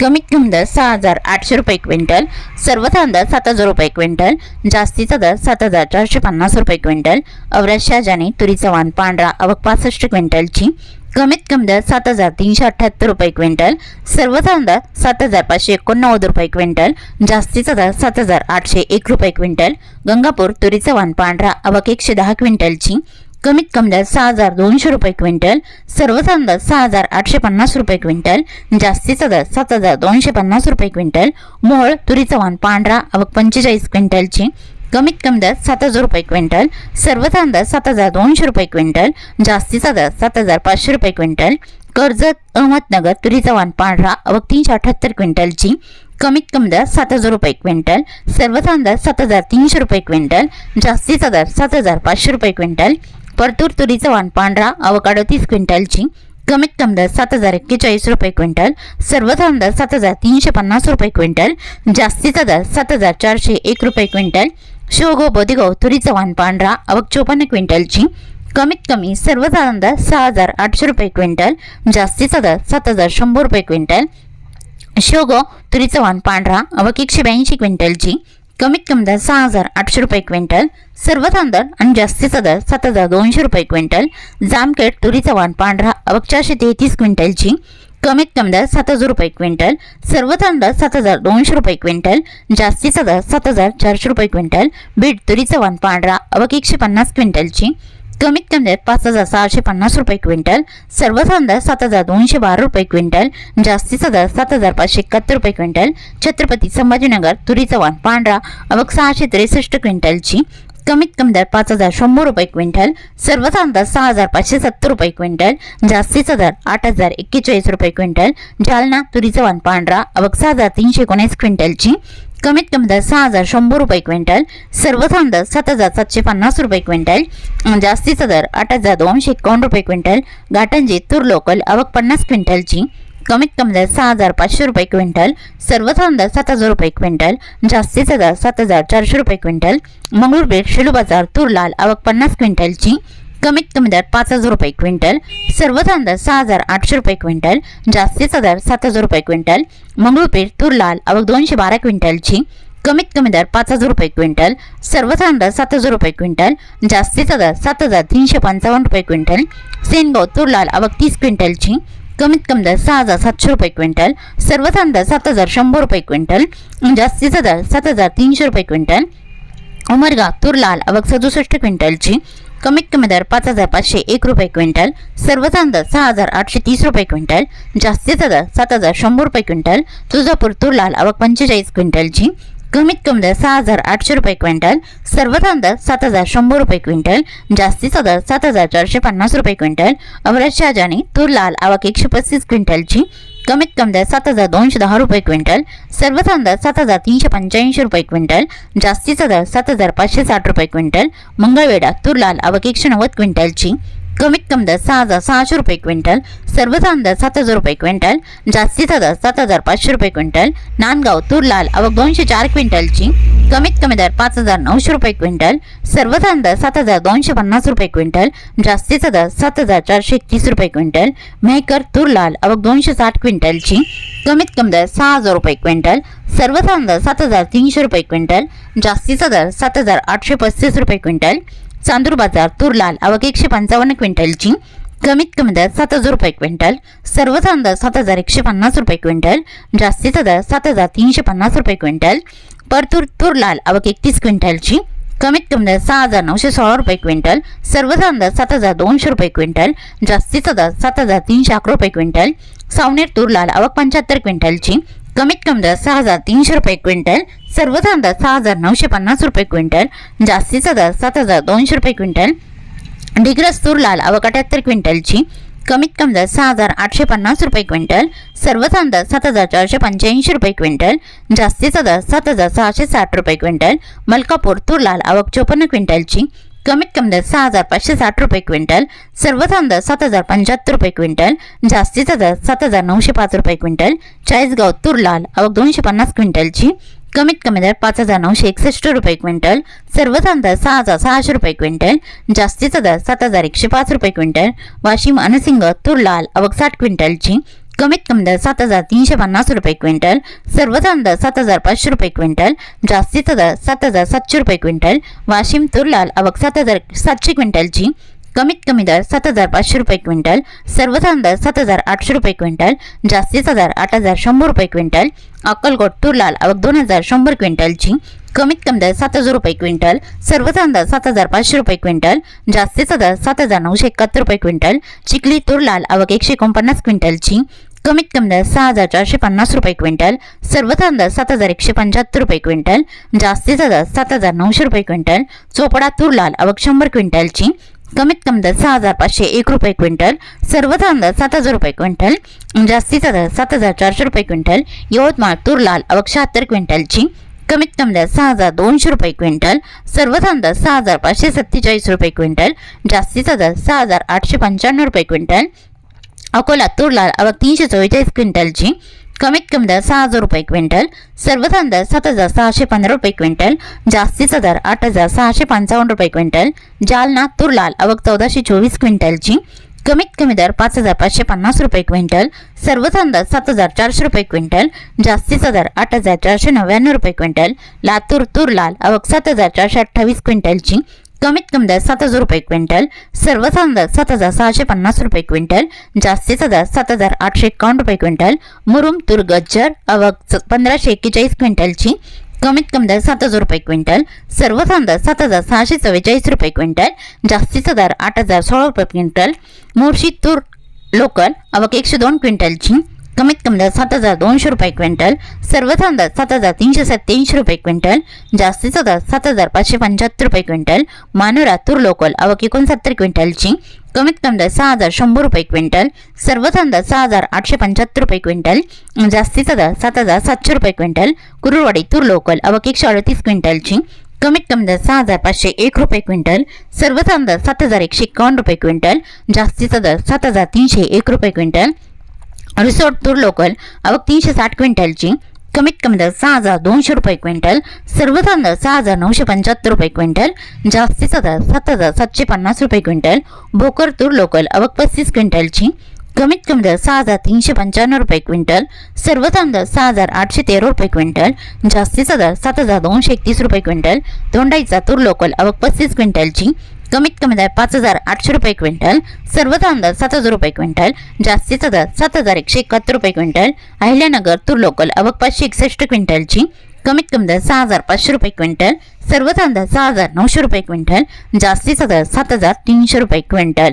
कमीत कमी दर सहा हजार आठशे रुपये क्विंटल सर्वसाधारण दर सात हजार रुपये क्विंटल जास्तीचा दर सात हजार चारशे पन्नास रुपये क्विंटल अवराज शाहजानी तुरीचा वाण पांढरा अवक पासष्ट क्विंटलची कमीत कमी दर सात हजार तीनशे अठ्ठ्याहत्तर रुपये क्विंटल सर्वसाधारण दर सात हजार पाचशे एकोणनव्वद रुपये क्विंटल जास्तीचा दर सात हजार आठशे एक रुपये क्विंटल गंगापूर तुरीचा वाण पांढरा अवक एकशे दहा क्विंटलची कमीत कमी दर सहा हजार दोनशे रुपये क्विंटल सर्वसाधारण दर सहा हजार आठशे पन्नास रुपये क्विंटल जास्तीचा दर सात हजार दोनशे पन्नास रुपये क्विंटल मोहळ तुरीचा वाण पांढरा अवक पंचेचाळीस क्विंटलची कमीत कमी दर सात हजार रुपये क्विंटल सर्वसाधारण दर सात हजार दोनशे रुपये क्विंटल जास्तीचा दर सात हजार पाचशे रुपये क्विंटल कर्जत अहमदनगर तुरीचा वाण पांढरा अवक तीनशे अठ्याहत्तर क्विंटलची कमीत कमी दर सात हजार रुपये क्विंटल सर्वसाधारण दर सात हजार तीनशे रुपये क्विंटल जास्तीचा दर सात हजार पाचशे रुपये क्विंटल परतूर तुरीचं वाण पांढरा अवकाडो तीस क्विंटलची कमीत कमी दर सात हजार एक्केचाळीस रुपये क्विंटल सर्वसाधारण दर सात हजार तीनशे पन्नास रुपये क्विंटल जास्तीचा दर सात हजार चारशे एक रुपये क्विंटल शिवगो बोदिगो तुरीचं वाण पांढरा अवक चोपन्न क्विंटलची कमीत कमी सर्वसाधारण दर सहा हजार आठशे रुपये क्विंटल जास्तीचा दर सात हजार शंभर रुपये क्विंटल शिवगो तुरीचं वाण पांढरा अवक एकशे ब्याऐंशी क्विंटलची कमीत कमी दर सहा हजार आठशे रुपये क्विंटल सर्व दर आणि जास्तीचा दर सात हजार दोनशे रुपये क्विंटल जामखेड तुरीचा वाण पांढरा अवघ चारशे तेहतीस क्विंटलची कमीत कमी दर सात हजार रुपये क्विंटल सर्व दर सात हजार दोनशे रुपये क्विंटल जास्तीचा दर सात हजार चारशे रुपये क्विंटल बीट तुरीचा वाण पांढरा अवघ एकशे पन्नास क्विंटलची कमीत कमी दर पाच हजार सहाशे पन्नास रुपये क्विंटल सर्वसाधारण दर सात हजार दोनशे बारा रुपये क्विंटल जास्तीचा दर सात हजार पाचशे एकाहत्तर रुपये क्विंटल छत्रपती संभाजीनगर तुरीचा वाण पांढरा अवघ सहाशे त्रेसष्ट क्विंटलची कमीत कमी दर पाच हजार शंभर रुपये क्विंटल सर्वसाधारण दर सहा हजार पाचशे सत्तर रुपये क्विंटल जास्तीचा दर आठ हजार एक्केचाळीस रुपये क्विंटल जालना तुरीचा वाण पांढरा अवघ सहा हजार तीनशे एकोणीस क्विंटलची कमीत कमी दर सहा हजार शंभर रुपये क्विंटल सर्वसाधारण दर सात हजार सातशे पन्नास रुपये क्विंटल म्हणजे जास्तीचा दर आठ हजार दोनशे एकावन्न रुपये क्विंटल घाटंजी तूर लोकल आवक पन्नास क्विंटलची कमीत कमी दर सहा हजार पाचशे रुपये क्विंटल सर्वसाधारण दर सात हजार रुपये क्विंटल म्हणजे जास्तीचा दर सात हजार चारशे रुपये क्विंटल मंगळूरपेठ शेलू बाजार तूर लाल आवक पन्नास क्विंटलची कमीत कमी दर पाच हजार रुपये क्विंटल सर्वसाधारण दर सहा हजार आठशे रुपये क्विंटल जास्तीचा दर सात हजार रुपये क्विंटल मंगळूरपेठ तूर लाल अवघ दोनशे बारा क्विंटलची कमीत कमी दर पाच हजार रुपये क्विंटल सर्व दर सात हजार रुपये क्विंटल जास्तीचा दर सात हजार तीनशे पंचावन्न रुपये क्विंटल सेनगाव तूर लाल अवघ तीस क्विंटलची कमीत कमी दर सहा हजार सातशे रुपये क्विंटल सर्व दर सात हजार शंभर रुपये क्विंटल जास्तीचा दर सात हजार तीनशे रुपये क्विंटल उमरगा तूर लाल अवघ सदुसष्ट क्विंटलची कमीत कमी दर पाच हजार पाचशे एक रुपये क्विंटल सर्वसाधारण दर सहा हजार आठशे तीस रुपये क्विंटल जास्तीचा दर सात हजार शंभर रुपये क्विंटल तुळजापूर तूर लाल आवक पंचेचाळीस क्विंटलची कमीत कमी दर सहा हजार आठशे रुपये क्विंटल सर्वसाधारण दर सात हजार शंभर रुपये क्विंटल जास्तीचा दर सात हजार चारशे पन्नास रुपये क्विंटल अमराज शहाजानी तूर लाल आवक एकशे पस्तीस क्विंटलची कमीत कमी दर सात हजार दोनशे दहा रुपये क्विंटल सर्वसाधारण दर सात हजार तीनशे पंच्याऐंशी रुपये क्विंटल जास्तीचा दर सात हजार पाचशे साठ रुपये क्विंटल मंगळवेढा तूर लाल आवक एकशे नव्वद क्विंटलची कमीत कमी दर सहा हजार सहाशे रुपये क्विंटल सर्वसाधारण दर सात हजार रुपये क्विंटल जास्तीचा दर सात हजार पाचशे रुपये क्विंटल नांदगाव तूर लाल अवघ दोनशे चार क्विंटलची कमीत कमी दर पाच हजार नऊशे रुपये क्विंटल सर्वसाधारण दर सात हजार दोनशे पन्नास रुपये क्विंटल जास्तीचा दर सात हजार चारशे एकतीस रुपये क्विंटल मेहकर तूर लाल अवघ दोनशे साठ क्विंटलची कमीत कमी दर सहा हजार रुपये क्विंटल सर्वसाधारण दर सात हजार तीनशे रुपये क्विंटल जास्तीचा दर सात हजार आठशे पस्तीस रुपये क्विंटल चांदूर बाजार तूर लाल अवघ एकशे पंचावन्न क्विंटलची कमीत कमी दर सात हजार रुपये क्विंटल सर्वसाधारण दर सात हजार एकशे पन्नास रुपये क्विंटल जास्तीचा दर सात हजार तीनशे पन्नास रुपये क्विंटल परतूर तूर लाल अवघ एकतीस क्विंटलची कमीत कमी दर सहा हजार नऊशे सोळा रुपये क्विंटल सर्वसाधारण दर सात हजार दोनशे रुपये क्विंटल जास्तीचा दर सात हजार तीनशे अकरा रुपये क्विंटल सावनेर तूर लाल आवक पंच्याहत्तर क्विंटलची कमीत कमी दर सहा हजार तीनशे रुपये क्विंटल सर्व दर सहा हजार नऊशे पन्नास रुपये क्विंटल जास्तीचा दर सात हजार दोनशे रुपये क्विंटल डिग्रस तूर लाल आवक अठ्याहत्तर क्विंटलची कमीत कमी दर सहा हजार आठशे पन्नास रुपये क्विंटल सर्व दर सात हजार चारशे पंच्याऐंशी रुपये क्विंटल जास्तीचा दर सात हजार सहाशे साठ रुपये क्विंटल मलकापूर तूर लाल आवक चोपन्न क्विंटलची कमीत कमी दर सहा हजार पाचशे साठ रुपये क्विंटल सर्वसाधारण दर सात हजार पंच्याहत्तर रुपये क्विंटल जास्तीचा दर सात हजार नऊशे पाच रुपये क्विंटल चाळीसगाव तूर लाल आवक दोनशे पन्नास क्विंटलची कमीत कमी दर पाच हजार नऊशे एकसष्ट रुपये क्विंटल सर्वसाधारण दर सहा हजार सहाशे रुपये क्विंटल जास्तीचा दर सात हजार एकशे पाच रुपये क्विंटल वाशिम अनसिंग तूर लाल आवक साठ क्विंटलची कमीत कमी दर सात हजार तीनशे पन्नास रुपये क्विंटल सर्वसाधारण दर सात हजार पाचशे रुपये क्विंटल जास्तीचा दर सात हजार सातशे रुपये क्विंटल वाशिम तूर लाल आवक सात हजार सातशे क्विंटलची कमीत कमी दर सात हजार पाचशे रुपये क्विंटल सर्वसाधारण दर सात हजार आठशे रुपये क्विंटल जास्तीचा दर आठ हजार शंभर रुपये क्विंटल अक्कलकोट तूर लाल आवक दोन हजार शंभर क्विंटलची कमीत कमी दर सात हजार रुपये क्विंटल सर्वसाधारण दर सात हजार पाचशे रुपये क्विंटल जास्तीचा दर सात हजार नऊशे एकाहत्तर रुपये क्विंटल चिखली तूर लाल आवक एकशे एकोणपन्नास क्विंटलची कमीत कमी दर सहा हजार चारशे पन्नास रुपये क्विंटल सर्वसाधारण दर सात हजार एकशे पंच्याहत्तर रुपये क्विंटल जास्तीचा दर सात हजार नऊशे रुपये क्विंटल चोपडा तूर लाल आवक शंभर क्विंटलची कमीत कमी दर सहा हजार पाचशे एक रुपये क्विंटल सर्वसाधारण दर सात हजार रुपये क्विंटल जास्तीचा दर सात हजार चारशे रुपये क्विंटल यवतमाळ तूर लाल आवक शहात्तर क्विंटलची कमीत कमी दर सहा हजार दोनशे रुपये क्विंटल सर्वसाधारण दर सहा हजार पाचशे सत्तेचाळीस रुपये क्विंटल जास्तीचा दर सहा हजार आठशे पंच्याण्णव रुपये क्विंटल अकोला तूर लाल आवक तीनशे चव्वेचाळीस क्विंटलची. कमीत कमी दर सहा हजार रुपये क्विंटल. सर्वसाधारण दर सात हजार सहाशे पंधरा रुपये क्विंटल. जास्तीचा दर आठ हजार सहाशे पंचावन्न रुपये क्विंटल. जालना तूर लाल आवक चौदाशे चोवीस क्विंटलची. कमीत कमी दर पाच हजार पाचशे पन्नास रुपये क्विंटल. सर्वसाधारण दर सात हजार चारशे रुपये क्विंटल. जास्तीचा दर आठ हजार चारशे नव्याण्णव रुपये क्विंटल. लातूर तूर लाल आवक सात हजार चारशे अठ्ठावीस क्विंटलची. कमीत कमी दर सात हजार रुपये क्विंटल सर्वसाधारण दर सात हजार सहाशे पन्नास रुपये क्विंटल जास्तीचा दर सात हजार आठशे एकावन्न रुपये क्विंटल मुरुम तूर गज्जर अवक च- पंधराशे एक्केचाळीस क्विंटलची कमीत कमी दर सात हजार रुपये क्विंटल सर्वसाधारण दर सात हजार सहाशे चव्वेचाळीस रुपये क्विंटल जास्तीचा दर आठ हजार सोळा रुपये क्विंटल मोर्शी तूर लोकल अवक एकशे दोन क्विंटलची कमीत कमी दर सात हजार दोनशे रुपये क्विंटल सर्वसाधारण दर सात हजार तीनशे सत्याऐंशी रुपये क्विंटल जास्तीचा दर सात हजार पाचशे पंच्याहत्तर रुपये क्विंटल मानोरा तूर लोकल आवक एकोणसत्तर क्विंटलची कमीत कमी दर सहा हजार शंभर रुपये क्विंटल सर्वसाधारण दर सहा हजार आठशे पंच्याहत्तर रुपये क्विंटल जास्तीचा दर सात हजार सातशे रुपये क्विंटल कुरुवाडी तूर लोकल आवक एकशे अडतीस क्विंटलची कमीत कमी दर सहा हजार पाचशे एक रुपये क्विंटल सर्वसाधारण दर सात हजार एकशे एकावन्न रुपये क्विंटल जास्तीचा दर सात हजार तीनशे एक रुपये क्विंटल रिसोर्ट तूर लोकल आवक तीनशे साठ क्विंटलची कमीत कमी दर सहा हजार दोनशे रुपये क्विंटल सर्वसाधारण दर सहा हजार नऊशे पंच्याहत्तर रुपये क्विंटल जास्तीचा दर सात हजार सातशे पन्नास रुपये क्विंटल भोकरतूर लोकल आवक पस्तीस क्विंटलची कमीत कमी दर सहा हजार तीनशे पंच्याण्णव रुपये क्विंटल सर्वसाधारण दर सहा हजार आठशे तेरा रुपये क्विंटल जास्तीचा दर सात हजार दोनशे एकतीस रुपये क्विंटल तोंडाईचा तूर लोकल आवक पस्तीस क्विंटलची कमीत कमी दर पाच हजार आठशे रुपये क्विंटल सर्वसाधारण दर सात हजार रुपये क्विंटल जास्तीचा दर सात हजार एकशे एकाहत्तर रुपये क्विंटल अहिल्यानगर तूर लोकल आवक पाचशे एकसष्ट क्विंटलची कमीत कमी दर सहा हजार पाचशे रुपये क्विंटल सर्वसाधारण दर सहा हजार नऊशे रुपये क्विंटल जास्तीचा दर सात हजार तीनशे रुपये क्विंटल.